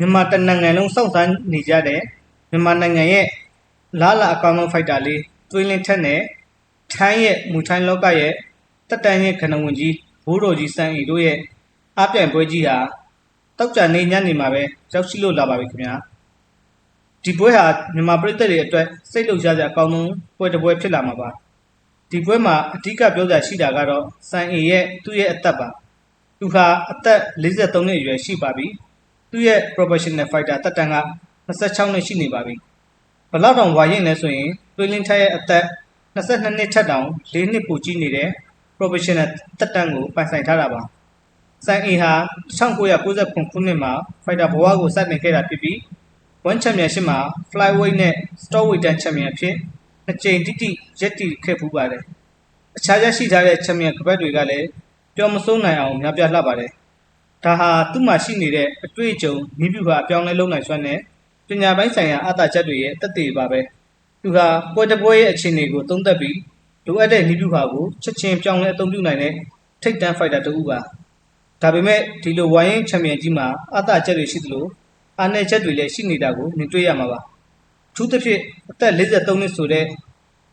မြန်မာတနိုင်ငံလုံးစောင့်စားနေကြတဲ့မြန်မာနိုင်ငံရဲ့လားလာအကောင်ဆုံးဖိုက်တာလေးသွေးလင်းထက်နဲ့ထိုင်းရဲ့မူထိုင်းလောကရဲ့တက်တန်ရဲ့ခဏဝင်ကြီးဘိုးတော်ကြီးစံအီတို့ရဲ့အပြိုင်ပွဲကြီးဟာတောက်ကြနေညနေမှာပဲရောက်ရှိလို့လာပါပြီခင်ဗျာဒီပွဲဟာမြန်မာပြည်သက်တွေအတွက်စိတ်လှုပ်ရှားစရာအကောင်းဆုံးပွဲတစ်ပွဲဖြစ်လာမှာပါဒီပွဲမှာအဓိကပြောစရာရှိတာကတော့စံအီရဲ့သူ့ရဲ့အသက်ပါသူဟာအသက်53နှစ်အရွယ်ရှိပါပြီ သူ့ရဲ့ professional fighter တက်တန်က26နှစ်ရှိနေပါပြီ။ဘလောက်တောင်ဝါရင်လဲဆိုရင်တွင်းလင်းထက်ရဲ့အသက်22နှစ်ထက်တောင်၄နှစ်ပိုကြီးနေတဲ့ professional တက်တန်ကိုပိုင်ဆိုင်ထားတာပါ။စန်အီဟာ1999ခုနှစ်မှာ fighter ဘဝကိုစတင်ခဲ့တာဖြစ်ပြီး one championship မှာ flyweight နဲ့ strawweight တန်း champion အဖြစ်နှစ်ကြိမ်တိတိရက်တည်ခဲ့ဖူးပါတယ်။အခြားရရှိထားတဲ့ champion ကပတ်တွေကလည်းပြောမစိုးနိုင်အောင်များပြားလှပါတယ်။ ဒါဟာသူ့မှာရှိနေတဲ့အတွေ့အကြုံမိပြုဟာအပြောင်းလဲလုပ်နိုင်စွမ်းနဲ့ပညာပိုင်းဆိုင်ရာအသာချက်တွေရဲ့တက်တည်ပါပဲသူဟာပွဲတစ်ပွဲရဲ့အခြေအနေကိုသုံးသပ်ပြီးလိုအပ်တဲ့မိပြုဟာကိုချက်ချင်းပြောင်းလဲအသုံးပြုနိုင်တဲ့ထိပ်တန်းဖိုက်တာတစ်ဦးပါဒါပေမဲ့ဒီလိုဝိုင်းရင်ချန်ပီယံကြီးမှာအသာချက်တွေရှိသလိုအားနည်းချက်တွေလည်းရှိနေတာကိုမြင်တွေ့ရမှာပါအထူးသဖြင့်အသက်53နှစ်ဆိုတဲ့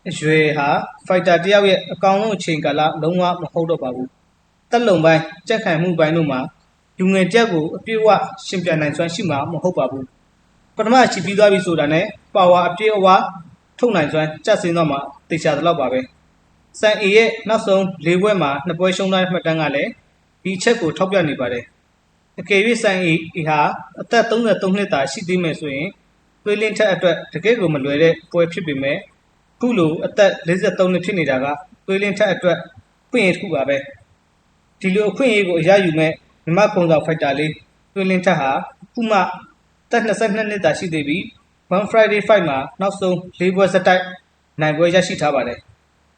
အရွယ်ဟာဖိုက်တာတယောက်ရဲ့အကောင်းဆုံးအချိန်ကာလလုံးဝမဟုတ်တော့ပါဘူးတက်လုံပိုင်းကြက်ခံမှုပိုင်းတို့မှာ လူငယ်တယောက်ကိုအပြည့်အဝရှင်ပြနိုင်စွမ်းရှိမှာမဟုတ်ပါဘူးပထမချီပြီးသွားပြီဆိုတာနဲ့ပါဝါအပြည့်အဝထုတ်နိုင်စွမ်းကျဆင်းသွားမှာတေချာသလောက်ပါပဲစန်အေရဲ့နောက်ဆုံး၄ပွဲမှာနှစ်ပွဲရှုံးထားတဲ့မှတ်တမ်းကလည်းဒီအချက်ကိုထောက်ပြနေပါတယ်အကယ်၍စန်အေဟာအသက်33နှစ်သာရှိသေးမယ်ဆိုရင်သွေးလင်းထက်အတွက်တကယ့်ကိုမလွယ်တဲ့ပွဲဖြစ်ပေမဲ့ခုလိုအသက်53နှစ်ဖြစ်နေတာကသွေးလင်းထက်အတွက်ပွင့်ရတစ်ခုပါပဲဒီလိုအခွင့်အရေးကိုအရယူမဲ့ မြမပုံဆောင်ဖိုက်တာလေးတွင်လင်းထက်ဟာခုမှတက်22နှစ်သာရှိသေးပြီး One Friday Fight မှာနောက်ဆုံး၄ပွဲစတိုက်နိုင်ပွဲရရှိထားပါတယ်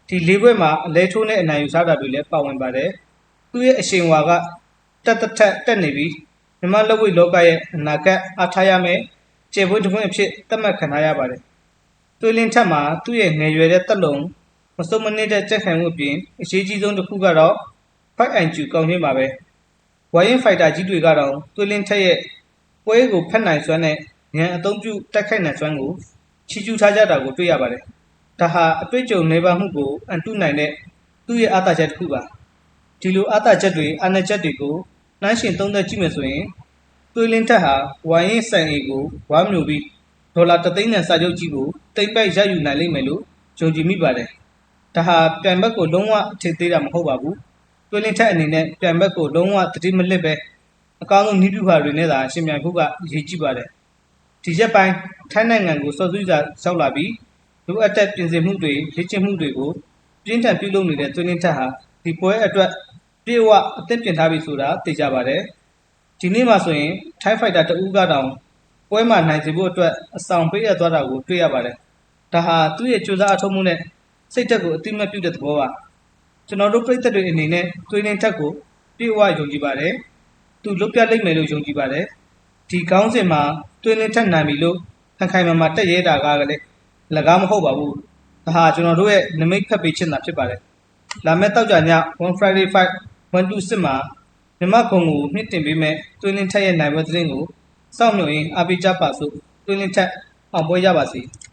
ဒီ၄ပွဲမှာအလဲထိုးနဲ့အနိုင်ယူထားတာတွေလည်းပါဝင်ပါတယ်သူ့ရဲ့အရှင်ဝါကတက်တက်ထက်တက်နေပြီးမြမလက်ဝိတ်လောကရဲ့အနာဂတ်အားထားရမယ်ကျေပွင့်တစ်ပွင့်အဖြစ်သတ်မှတ်ခံထားရပါတယ်တွင်လင်းထက်မှာသူ့ရဲ့ငယ်ရွယ်တဲ့တက်လုံးမစုံမနစ်တဲ့ကြက်ခံမှုအပြင်အရေးကြီးဆုံးတစ်ခုကတော့ Fight IQ ကောင်းခြင်းပါပဲ ဝိုင်းရင်ဖိုက်တာကြီးတွေကတော့သွေးလင်းထက်ရဲ့ပွဲကိုဖက်နိုင်စွမ်းနဲ့ဉာဏ်အသုံးပြုတိုက်ခိုက်နိုင်စွမ်းကိုချီကျူးထားကြတာကိုတွေ့ရပါတယ်ဒါဟာအတွေ့အကြုံနေပါမှုကိုအန်တုနိုင်တဲ့သူ့ရဲ့အားသာချက်တစ်ခုပါဒီလိုအားသာချက်တွေအားနည်းချက်တွေကိုနှမ်းရှင်သုံးသက်ကြည့်မယ်ဆိုရင်သွေးလင်းထက်ဟာဝိုင်းရင်ဆန်အေကိုဝါမျိုးပြီးဒေါ်လာ3သိန်းနဲ့စာချုပ်ကြီးကိုတိတ်ပိုက်ရယူနိုင်လိမ့်မယ်လို့ယုံကြည်မိပါတယ်ဒါဟာပြန်ဘက်ကိုလုံးဝထိသေးတာမဟုတ်ပါဘူး တွင်းလင်းထက်အနေနဲ့ပြန်ဘက်ကိုလုံးဝတတိမလစ်ပဲအကောင်းဆုံးနည်းပြဟာတွေနဲ့သာရှင်ပြိုင်ဖို့ကအရေးကြီးပါတယ်ဒီရက်ပိုင်းထိုင်းနိုင်ငံကိုစော်စူးစာရောက်လာပြီးလိုအပ်တဲ့ပြင်ဆင်မှုတွေလေ့ကျင့်မှုတွေကိုပြင်းထန်ပြုလုပ်နေတဲ့တွင်းလင်းထက်ဟာဒီပွဲအတွက်ပြေဝအသင့်ပြင်ထားပြီဆိုတာသိကြပါတယ်ဒီနေ့မှဆိုရင်ထိုင်းဖိုက်တာတဦးကတောင်ပွဲမှာနိုင်စေဖို့အတွက်အဆောင်ပေးရသွားတာကိုတွေ့ရပါတယ်ဒါဟာသူ့ရဲ့ကြိုးစားအထောက်မှုနဲ့စိတ်သက်ကိုအတိမတ်ပြုတဲ့သဘောပါ ကျွန်တော်တို့ပြည်သက်တွေအနေနဲ့သွေးလင်းထက်ကိုပြေဝယုံကြည်ပါတယ်။သူလွတ်ပြလိမ့်မယ်လို့ယုံကြည်ပါတယ်။ဒီကောင်းစဉ်မှာသွေးလင်းထက်နိုင်ပြီလို့ခိုင်ခိုင်မာမာတက်ရဲတာကလည်းလကားမဟုတ်ပါဘူး။ဒါဟာကျွန်တော်တို့ရဲ့နမိတ်ဖက်ပေးချင်တာဖြစ်ပါတယ်။လာမယ့်တောက်ကြည One Friday Fight 126မှာမြမခုံကိုမြင့်တင်ပေးမဲ့သွေးလင်းထက်ရဲ့နိုင်ပွဲသတင်းကိုစောင့်မျှော်ရင်းအားပေးကြပါစို့သွေးလင်းထက်အောင်ပွဲရပါစေ။